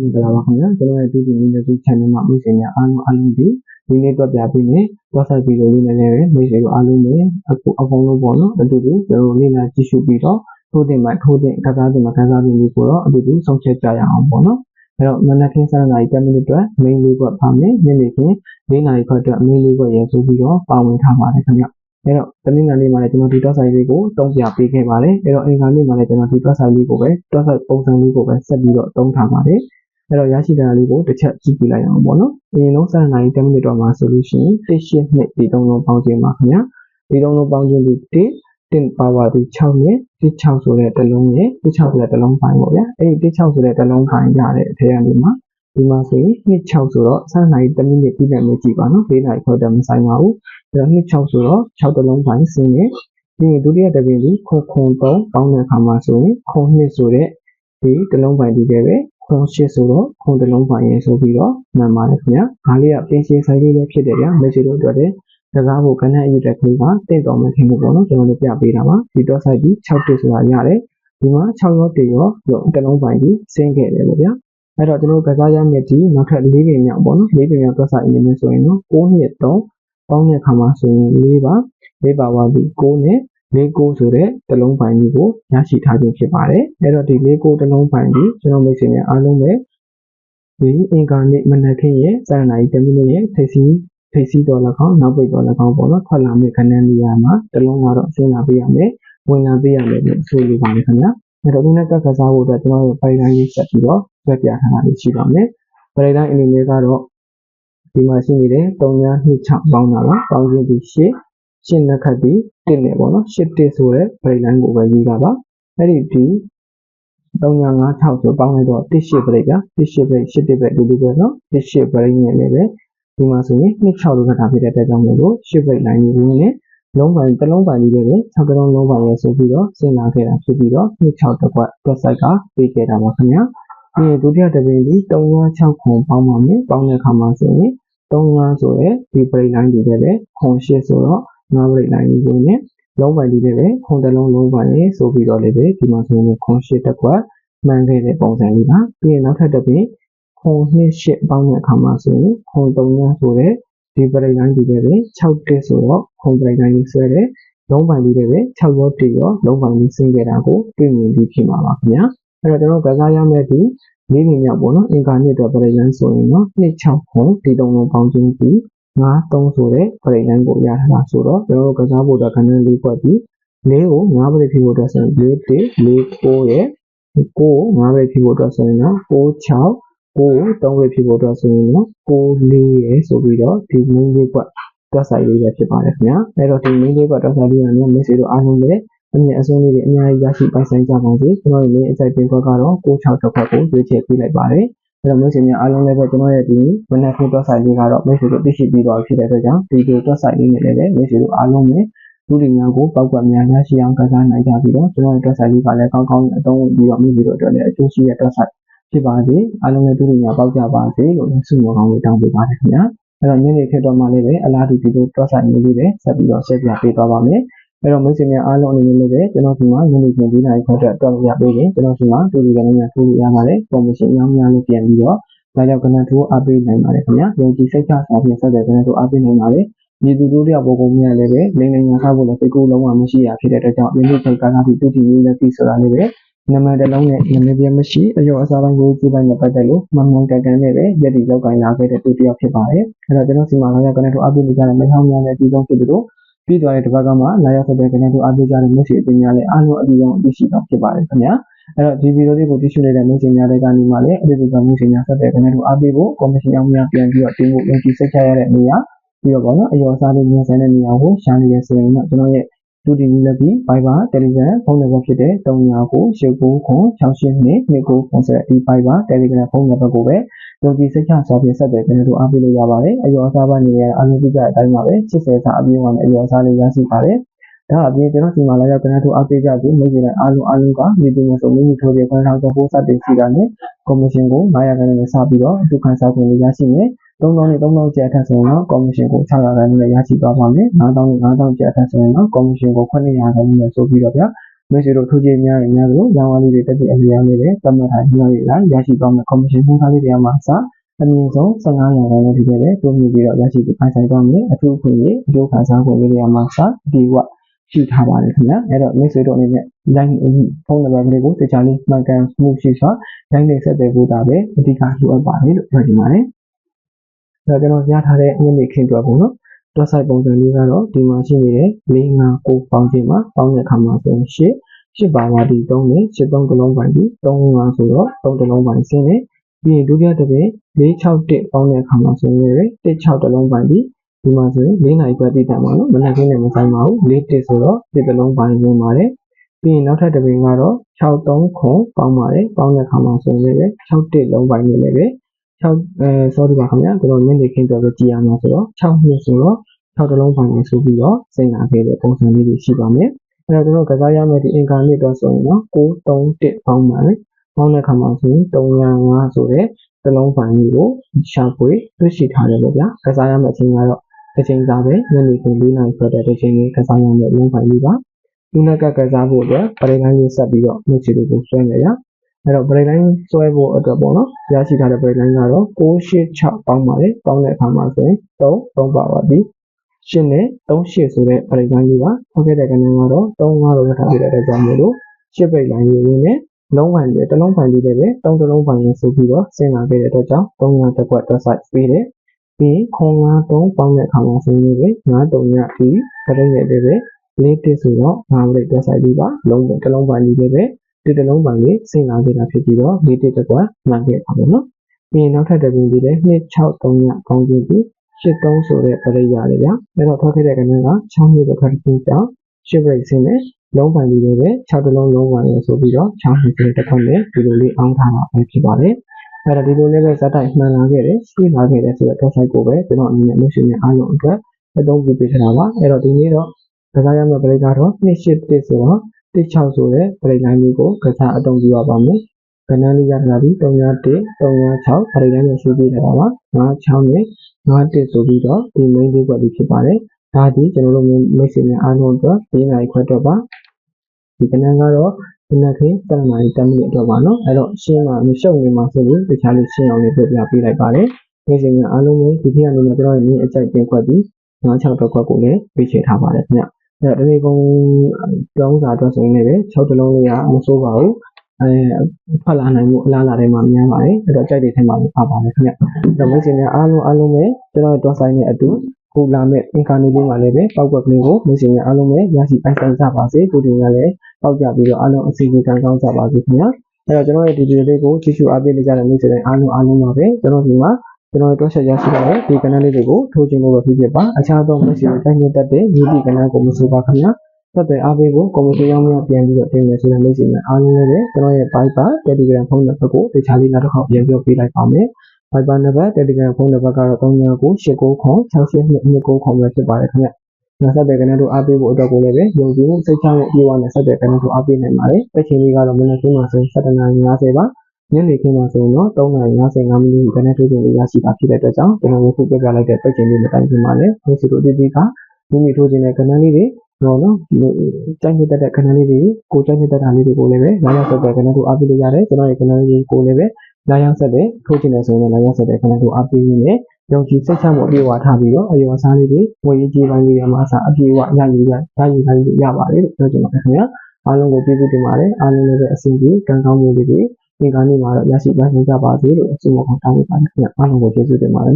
မင်္ဂလာပါခင်ဗျာကျွန်တော်ရဲ့ 2D Music Channel မှာမိတ်ဆွေများအားလုံးအားလုံးဒီဒီနေ့တွက်ပြပေးမယ် website ဗီဒီယိုလေးနဲ့လည်းမိတ်ဆွေတို့အားလုံးလည်းအခုအကုန်လုံးပေါ့နော်အတူတူကျွန်တော်လေ့လာကြည့်ရှုပြီးတော့ထိုးတင်မှထိုးတင်ကစားတင်မှကစားတင်လေးကိုတော့အတူတူဆုံးဖြတ်ကြရအောင်ပေါ့နော်အဲ့တော့မနက်ခင်း7နာရီ10မိနစ်အတွက် main လေးကွက်ပါမယ်ညနေခင်း4နာရီခွက်အတွက် main လေးကွက်ရေဆိုပြီးတော့ပါဝင်ထားပါတယ်ခင်ဗျအဲ့တော့တနင်္လာနေ့မှာလည်းကျွန်တော်ဒီ dot site လေးကိုတုံးပြပေးခဲ့ပါတယ်အဲ့တော့အင်္ဂါနေ့မှာလည်းကျွန်တော်ဒီ dot site လေးကိုပဲ dot site ပုံစံလေးကိုပဲဆက်ပြီးတော့တုံးထားပါတယ် အဲ့တော့ရရှိတာလေးကိုတစ်ချက်ကြည့်ပြလိုက်အောင်ပေါ့နော်အရင်ဆုံး7နာရီ10မိနစ်တော့မှာဆိုလို့ရှိရင်1 8နှစ်ဒီသုံးလုံးပေါင်းခြင်းပါခင်ဗျာဒီသုံးလုံးပေါင်းခြင်းဒီ1 10 power ဒီ6နဲ့16ဆိုတဲ့တစ်လုံးနဲ့16ဆိုတဲ့တစ်လုံးပိုင်းပေါ့ဗျာအဲ့ဒီ16ဆိုတဲ့တစ်လုံးပိုင်းရတဲ့အထက်ကနေမှာဒီမှာဆိုရင်26ဆိုတော့7နာရီ10မိနစ်ပြည့်တယ်လို့ကြည့်ပါနော်4နာရီခွဲတည်းမဆိုင်ပါဘူးအဲ့တော့26ဆိုတော့6တစ်လုံးပိုင်းဆင်းနေပြီးရင်ဒုတိယတစ်ပင်ဒီခွန်ခွန်3ပေါင်းတဲ့အခါမှာဆိုရင်ခွန်2ဆိုတဲ့ဒီတစ်လုံးပိုင်းဒီပဲပဲ ခွန်8ဆိုတော့ခွန်တစ်လုံးပိုင်းရေဆိုပြီးတော့မှန်ပါတယ်ခင်ဗျာဒါလေးကပင်ရှင်းဆိုင်လေးလည်းဖြစ်တယ်ဗျာမက်ဆေ့တို့အတွက်လည်းကစားဖို့ကဏ္ဍအရေးတက်ကလေးကတင့်တော်မှထင်လို့ပေါ့နော်ကျွန်တော်တို့ပြပေးတာပါဒီ dot site ကြီး6တိဆိုတာရတယ်ဒီမှာ6ရော1ရောတစ်လုံးပိုင်းကြီးဆင်းခဲ့တယ်ပေါ့ဗျာအဲ့တော့ကျွန်တော်ကစားရမယ့်ဒီနောက်ထပ်၄ပင်မြောက်ပေါ့နော်၄ပင်မြောက် dot site အနေနဲ့ဆိုရင်တော့6နှစ်3ပေါင်းတဲ့အခါမှာဆိုရင်၄ပါ၄ပါဝါပြီး6နဲ့ လေးကိုဆိုတဲ့တစ်လုံးပိုင်းကြီးကိုရရှိထားခြင်းဖြစ်ပါတယ်။အဲ့တော့ဒီလေးကိုတစ်လုံးပိုင်းကြီးကျွန်တော်မိတ်ဆွေများအားလုံးပဲဒီအင်္ဂါနေ့မနက်ခင်းရဲ့စံနာရီ10မိနစ်ရဲ့ထိပ်စီးထိပ်စီးတော်၎င်းနောက်ပိတ်တော်၎င်းပေါ့နော်ထွက်လာမယ့်ခဏနေရာမှာတစ်လုံးကတော့ဆင်းလာပေးရမယ်ဝင်လာပေးရမယ်လို့ဆိုလိုပါတယ်ခင်ဗျာ။အဲ့တော့ဒီနေ့ကကစားဖို့အတွက်ကျွန်တော်တို့ပိုင်တိုင်းလေးဆက်ပြီးတော့ပြပြထားတာရှိပါမယ်။ပိုင်တိုင်းအနေနဲ့ကတော့ဒီမှာရှိနေတဲ့326ပေါင်းတာပါပေါင်းခြင်းဒီ8 ရှင်းလက်ခတ်ပြီး1နဲ့ပေါ့နော်8တစ်ဆိုတဲ့ break line ကိုပဲရေးတာပါအဲ့ဒီဒီ3956ဆိုပေါင်းလိုက်တော့18 break က18 break 8တစ်ပဲဒီလိုပဲနော်18 break နဲ့လည်းပဲဒီမှာဆိုရင်26လို့ခတ်တာဖြစ်တဲ့အတွက်ကြောင့်မို့လို့8 break line ကိုဝင်နေလုံးပိုင်းတစ်လုံးပိုင်းလေးပဲပဲ6ကလုံးလုံးပိုင်းရဲဆိုပြီးတော့ဆင်လာခဲ့တာဖြစ်ပြီးတော့26တစ်ခွက် website ကပေးခဲ့တာပါခင်ဗျာဒီဒုတိယတစ်ပင်ဒီ306ခုပေါင်းပါမယ်ပေါင်းတဲ့အခါမှာဆိုရင်35ဆိုရဲဒီ break line တွေလည်းပဲခွန်8ဆိုတော့ ငါးပရိတ်နိုင်ကိုနဲ့လုံးပိုင်လေးတွေပဲခွန်တလုံးလုံးပိုင်လေးဆိုပြီးတော့လည်းပဲဒီမှာဆိုရင်ခွန်ရှစ်တက်ကွက်မှန်ခဲ့တဲ့ပုံစံလေးပါပြီးရင်နောက်ထပ်တစ်ပင်ခွန်နှစ်ရှစ်ပေါင်းတဲ့အခါမှာဆိုရင်ခွန်သုံးရဆိုတဲ့ဒီပရိတ်နိုင်ဒီပဲပဲ6တက်ဆိုတော့ခွန်ပရိတ်နိုင်လေးဆွဲတဲ့လုံးပိုင်လေးတွေပဲ6ရော1ရောလုံးပိုင်လေးဆင်းခဲ့တာကိုတွေ့မြင်ပြီးဖြစ်မှာပါခင်ဗျာအဲ့တော့ကျွန်တော်ကစားရမယ့်ဒီလေးနေမြောက်ပေါ့နော်အင်္ဂါနှစ်အတွက်ပရိတ်လန်းဆိုရင်တော့26ခွန်ဒီတုံးလုံးပေါင်းခြင်းပြီး ၅၃ဆိုတဲ့ပရိတ်လန်းကိုရထားတာဆိုတော့ကျွန်တော်တို့ကစားဖို့အတွက်ခဏလေးပွက်ပြီး၄ကို၅ပရိတ်ဖြစ်ဖို့အတွက်ဆိုရင်၄၁၄9ရဲ့9ကို၅ပရိတ်ဖြစ်ဖို့အတွက်ဆိုရင်တော့6 6 9ကို3ပရိတ်ဖြစ်ဖို့အတွက်ဆိုရင်တော့9 4ရဲ့ဆိုပြီးတော့ဒီမင်းလေးပွက်တွက်ဆိုင်လေးပဲဖြစ်ပါတယ်ခင်ဗျာအဲ့တော့ဒီမင်းလေးပွက်တွက်ဆိုင်လေးကလည်းမက်ဆေ့တို့အားလုံးလည်းအမြင်အစွန်းလေးတွေအများကြီးရရှိပိုင်ဆိုင်ကြပါစေကျွန်တော်တို့လည်းအကြိုက်တင်ခွက်ကတော့6 6တစ်ခွက်ကိုရွေးချယ်ပေးလိုက်ပါတယ် အဲ့တော့မိတ်ဆွေများအားလုံးလည်းပဲကျွန်တော်ရဲ့ဒီမနက်ခင်းတွက်ဆိုင်လေးကတော့မိတ်ဆွေတို့သိရှိပြီးတော့ဖြစ်တဲ့အတွက်ကြောင့်ဒီလိုတွက်ဆိုင်လေးနဲ့လည်းမိတ်ဆွေတို့အားလုံးပဲလူတွေများကိုပောက်ကွက်များများရှိအောင်ကစားနိုင်ကြပြီးတော့ကျွန်တော်ရဲ့တွက်ဆိုင်လေးကလည်းကောင်းကောင်းအသုံးဝင်ပြီးတော့မိတ်ဆွေတို့အတွက်လည်းအကျိုးရှိတဲ့တွက်ဆိုင်ဖြစ်ပါစေအားလုံးလည်းလူတွေများပောက်ကြပါစေလို့ဆုမွန်ကောင်းလို့တောင်းပေးပါတယ်ခင်ဗျာအဲ့တော့ညနေခင်းတော့မှလည်းပဲအလားတူဒီလိုတွက်ဆိုင်လေးလေးပဲဆက်ပြီးတော့ရှင်းပြပေးသွားပါမယ် အဲ့တော့မိတ်ဆွေများအားလုံးအနေနဲ့လည်းကျွန်တော်ဒီမှာညနေခင်းဒီနိုင်ခေါ်တဲ့အတွက်ရပေးရင်ကျွန်တော်ဒီမှာတူတူကနေများထိုးလို့ရပါတယ်ပုံမရှင်ရောင်းများလေးပြန်ပြီးတော့ဒါကြောင့်ကနန်ထိုးအားပေးနိုင်ပါတယ်ခင်ဗျာယုံကြည်စိတ်ချဆောင်ဖြင့်ဆက်တဲ့ကနန်ထိုးအားပေးနိုင်ပါတယ်မြေသူတို့တယောက်ပေါ်ကုန်များလည်းပဲလိမ့်လိမ့်ညာစားဖို့လည်းစိတ်ကူးလုံးဝမရှိရဖြစ်တဲ့အတွက်ကြောင့်ယနေ့ချိန်ကာလပြီးတူတီရေးလည်းပြီးဆိုတာလည်းပဲနမတလုံးနဲ့နမပြမရှိအယောအစားပိုင်းကိုကြည့်ပိုင်းနဲ့ပတ်သက်လို့မမှန်ကန်ကန်နဲ့ပဲရည်တည်ရောက်ကိုင်းလာခဲ့တဲ့တူတယောက်ဖြစ်ပါတယ်အဲ့တော့ကျွန်တော်စီမံလာရကနန်ထိုးအားပေးနေကြတဲ့မိဟောင်းများနဲ့ပြည်ဆုံးဖြစ်သူတို့ ပြီးသွားတဲ့တစ်ပတ်ကမှလာရောက်ဆက်တဲ့ကနန်တို့အားပေးကြတဲ့မျက်စိအပင်များလည်းအားလုံးအတူတူသိရှိတော့ဖြစ်ပါတယ်ခင်ဗျာအဲ့တော့ဒီဗီဒီယိုလေးကိုသိရှိနေတဲ့မျက်စိများတွေကနေမှလည်းအတူတူကမျက်စိများဆက်တဲ့ကနန်တို့အားပေးဖို့ကော်မရှင်အောင်များပြန်ပြီးတော့တင်ဖို့ယုံကြည်စိတ်ချရတဲ့နေရာပြီးတော့ပေါ့နော်အယောအစားလေးမြန်ဆန်တဲ့နေရာကိုရှာနေရဆိုရင်တော့ကျွန်တော်ရဲ့ ဒုတိယလက်ပြီး Viber Telegram ဖုန်းနံပါတ်ဖြစ်တဲ့399692 29ဖုန်းဆက်ဒီ Viber Telegram ဖုန်းနံပါတ်ကိုပဲယုံကြည်စိတ်ချစွာဖြင့်ဆက်သွယ်ကျွန်တော်တို့အားပေးလို့ရပါတယ်အယောအစားပိုင်းနေရာအားလုံးပြကြတဲ့အတိုင်းပါပဲ80စာအပြည့်အဝနဲ့အယောအစားလေးရရှိပါတယ်ဒါအပြင်ကျွန်တော်ဒီမှာလာရောက်ကျွန်တော်တို့အားပေးကြပြီးမိတ်ဆွေတွေအားလုံးအားလုံးကဒီပညာစုံမိမိထိုးပြခွင့်ထောက်တဲ့ပိုးစတင်စီတာနဲ့ကော်မရှင်ကို900ခန်းနဲ့စပြီးတော့အထူးခန်းစားခွင့်ရရှိမယ် 3000နဲ့3000ကျပ်အထက်ဆိုရင်တော့ကော်မရှင်ကို600ခန်းနဲ့ရရှိသွားပါမယ်9000နဲ့9000ကျပ်အထက်ဆိုရင်တော့ကော်မရှင်ကို900ခန်းနဲ့ဆိုပြီးတော့ဗျာမိတ်ဆွေတို့ထိုးကြည့်များရင်များသလိုရောင်းဝါလေးတွေတက်ပြီးအလျောင်းလေးတွေတတ်မှတ်ထားညှိရရရှိသွားမယ်ကော်မရှင်နှုန်းထားလေးတွေမှာစအမြင့်ဆုံး15ရာခိုင်နှုန်းထိပဲတိုးမြင့်ပြီးတော့ရရှိပိုင်ဆိုင်သွားမယ်အထူးခွင့်ရေးအကျိုးခံစားခွင့်လေးတွေမှာစအဒီဝရှိထားပါတယ်ခင်ဗျာအဲ့တော့မိတ်ဆွေတို့အနေနဲ့ line ဖုန်းနံပါတ်ကလေးကိုတခြားလေးမှန်ကန်မှုရှိစွာ line နဲ့ဆက်သွယ်ဖို့တာပဲအဓိကလိုအပ်ပါတယ်လို့ပြောချင်ပါတယ်။ ဒါကျွန်တော်ရထားတဲ့ညနေခင်းအတွက်ပေါ့နော်။ website ပုံစံလေးကတော့ဒီမှာရှိနေတဲ့၄၅၉ပေါင်းခြင်းမှာပေါင်းတဲ့အခါမှာဆိုရင်၈၈ပါဝါဒီ3နဲ့၈3တစ်လုံးပိုင်းပြီး35ဆိုတော့3တစ်လုံးပိုင်းဆင်းတယ်ပြီးရင်ဒုတိယတစ်ပင်461ပေါင်းတဲ့အခါမှာဆိုရင်လည်း16တစ်လုံးပိုင်းပြီးဒီမှာဆိုရင်၄နိုင်ပဲတည်တယ်မှာနော်မနက်ခင်းနဲ့မဆိုင်ပါဘူး၄တစ်ဆိုတော့ဒီတစ်လုံးပိုင်းဝင်ပါတယ်ပြီးရင်နောက်ထပ်တစ်ပင်ကတော့63ခွန်ပေါင်းပါတယ်ပေါင်းတဲ့အခါမှာဆိုရင်လည်း61လုံးပိုင်းနဲ့လည်းပဲ 6အဲ sorry ပါခင်ဗျာကျွန်တော်ညနေခင်းတော့ပဲကြည်ရမှာဆိုတော့6နှစ်ဆိုတော့6တလုံးပိုင်းနဲ့ဆိုပြီးတော့စိတ်နာခဲ့တဲ့ပုံစံလေးတွေရှိပါမယ်အဲ့တော့ကျွန်တော်ကစားရမယ့်ဒီအင်္ဂါနစ်တော့ဆိုရင်တော့631ပေါင်းပါလေပေါင်းတဲ့အခါမှာဆိုရင်305ဆိုတဲ့တလုံးပိုင်းလေးကိုရှာဖွေတွေ့ရှိထားတယ်ပေါ့ဗျာကစားရမယ့်အချိန်ကတော့တစ်ချိန်စာပဲညနေခင်း၄နာရီဆိုတဲ့တစ်ချိန်လေးကစားရမယ့်လုံးပိုင်းလေးပါဒီနောက်ကကစားဖို့အတွက်ပရိသတ်လေးဆက်ပြီးတော့မြစ်ချီတို့ကိုဆွဲနေရ အဲ့တော့ break line ဆွဲဖို့အတွက်ပေါ့နော်ရရှိထားတဲ့ break line ကတော့686ပေါင်းပါတယ်ပေါင်းတဲ့အခါမှာဆိုရင်3 3ပါပါပြီ8နဲ့38ဆိုတဲ့ break line လေးပါထုတ်ခဲ့တဲ့ကဏ္ဍကတော့35လို့ရထားပြတဲ့အတွက်ကြောင့်မို့လို့8 break line လေးရင်းနဲ့လုံးပိုင်းလေးတစ်လုံးပိုင်းလေးတွေပဲ3တစ်လုံးပိုင်းလေးဆိုပြီးတော့ဆင်းလာခဲ့တဲ့အတွက်ကြောင့်300တက်ကွက် dot site ပေးတယ်ပြီးခွန်53ပေါင်းတဲ့အခါမှာဆိုရင်လည်း9တုံညဒီကတိနဲ့တွေပဲလေးတစ်ဆိုတော့9 break dot site လေးပါလုံးတစ်လုံးပိုင်းလေးတွေပဲ ဒီတစ်လုံးပိုင်းလေးစိတ်လာခဲ့တာဖြစ်ပြီးတော့လေးတစ်တစ်ကွက်မှန်ခဲ့တာပေါ့နော်ပြီးရင်နောက်ထပ်တစ်ပင်ကြီးလည်း263ညကောင်းခြင်းပြီး83ဆိုတဲ့ပရိယာတွေဗျာအဲ့တော့ထွက်ခဲ့တဲ့ကဏ္ဍက6နှစ်တစ်ခါတစ်ခုကြောင့်ရှစ် break ဆင်းနဲ့လုံးပိုင်းလေးတွေပဲ6တလုံးလုံးပိုင်းလေးဆိုပြီးတော့6နှစ်တစ်ခါနဲ့ဒီလိုလေးအောင်းထားတာပဲဖြစ်ပါတယ်အဲ့တော့ဒီလိုလေးပဲဇာတ်တိုက်မှန်လာခဲ့တယ်ရှင်းလာခဲ့တယ်ဆိုတော့ website ကိုပဲကျွန်တော်အနေနဲ့ mission နဲ့အားလုံးအတွက်အသုံးပြုပေးထားတာပါအဲ့တော့ဒီနေ့တော့ကစားရမယ့်ပရိကတော့281ဆိုတော့ 16ဆိုတဲ့ပရိလိုင်းလေးကိုကစားအသုံးပြုရပါမယ်ကဏ္ဍလေးရထားပြီး301 306ပရိလိုင်းနဲ့ရှင်းပြထားတာပါ56နဲ့51ဆိုပြီးတော့ဒီ main လေးကွက်လေးဖြစ်ပါတယ်ဒါဒီကျွန်တော်တို့မိတ်ဆွေများအားလုံးအတွက်၄နိုင်ခွဲတော့ပါဒီကဏ္ဍကတော့ဒီနေ့ခေတ်7နာရီ10မိနစ်အတွက်ပါနော်အဲ့တော့ရှင်းမှာမရှုပ်နေမှာဆိုလို့တခြားလေးရှင်းအောင်လေးပြပြပေးလိုက်ပါတယ်မိတ်ဆွေများအားလုံးကိုဒီနေ့ကနေကျွန်တော်ရဲ့ main အကြိုက်တင်ခွက်ပြီး96တော့ခွက်ကိုလည်းပေးချေထားပါတယ်ခင်ဗျ အဲ့တော့ဒီကုန်းကျောင်းစာအတွက်ဆိုရင်လည်း6တလုံးလေးကမစိုးပါဘူးအဲထွက်လာနိုင်မှုအလားအလာတွေမှာများပါတယ်အဲ့တော့ကြိုက်တဲ့ထဲမှာပါပါတယ်ခင်ဗျအဲ့တော့မိတ်ဆွေများအားလုံးအားလုံးပဲကျွန်တော်တို့ဆိုင်နဲ့အတူခုလာမဲ့အင်ကာနေလေးမှာလည်းပဲပောက်ကွက်ကလေးကိုမိတ်ဆွေများအားလုံးပဲရရှိပိုင်ဆိုင်ကြပါစေကိုတင်ကလည်းပောက်ကြပြီးတော့အားလုံးအစီအစဉ်ကောင်းကြပါစေခင်ဗျအဲ့တော့ကျွန်တော်ရဲ့ဒီဗီဒီယိုလေးကိုကြည့်ရှုအားပေးနေကြတဲ့မိတ်ဆွေတွေအားလုံးအားလုံးပါပဲကျွန်တော်ဒီမှာ ကျွန်တော်တို့ဆက်ရရှိတဲ့ဒီ channel လေးတွေကိုထိုးချင်လို့ဖြစ်ဖြစ်ပါအခြားသော message တွေတိုင်းနေတတ်တဲ့ YouTube channel ကိုမဆိုပါခင်ဗျာဆက်သွယ်အားပေးဖို့ comment ရောင်းများပြန်ပြီးတော့တင်မယ်ဆိုတဲ့ message နဲ့အားလုံးလည်းကျွန်တော်ရဲ့ Viber Telegram ဖုန်းနံပါတ်ကိုတခြားလေးနောက်တစ်ခေါက်ပြန်ပြောပေးလိုက်ပါမယ် Viber နံပါတ် Telegram ဖုန်းနံပါတ်ကတော့39989229ပဲဖြစ်ပါတယ်ခင်ဗျာဆက်တဲ့ကနေတို့အားပေးဖို့အတွက်ကိုလည်းပဲယုံကြည်မှုစိတ်ချမှုပြေဝနဲ့ဆက်တဲ့ကနေတို့အားပေးနိုင်ပါတယ်။တက်ချိန်လေးကတော့မနက်ခင်းမှာဆိုရင်7:50ပါ ညနေခင်းမှာဆိုရင်တော့3:55မိနစ်ကနေထိုးချိန်လေးရရှိတာဖြစ်တဲ့အတွက်ကြောင့်ကျွန်တော်တို့ခုပြပြလိုက်တဲ့တက်ချိန်လေးမတိုင်ခင်မှာလည်းမိတ်ဆွေတို့ဒီဒီကမိမိထိုးခြင်းတဲ့ကဏ္ဍလေးတွေတော့နော်ကြိုက်နေတဲ့ကဏ္ဍလေးတွေကိုကြိုက်နေတဲ့တာလေးတွေကိုလည်းပဲလာရောက်ဆက်တဲ့ကဏ္ဍတို့အားပေးလို့ရတယ်ကျွန်တော်ရဲ့ကဏ္ဍလေးကိုလည်းပဲလာရောက်ဆက်တဲ့ထိုးခြင်းတဲ့ဆိုရင်လာရောက်ဆက်တဲ့ကဏ္ဍတို့အားပေးရင်းနဲ့ယုံကြည်စိတ်ချမှုအပြည့်အဝထားပြီးတော့အယောအစားလေးတွေဝယ်ရေးကြီးပိုင်းလေးတွေမှာအစားအပြည့်အဝရယူရရယူနိုင်ရပါတယ်လို့ပြောချင်ပါတယ်ခင်ဗျာအားလုံးကိုကျေးဇူးတင်ပါတယ်အားလုံးလည်းပဲအဆင်ပြေကံကောင်းမှုလေးတွေ ဒီကနေ့မှာတော့ရရှိပါနိုင်ကြပါစေလို့အစီအမံကောင်းတောင်းပေးပါတယ်ခင်ဗျာအားလုံးကိုကျေးဇူးတင်ပါတယ်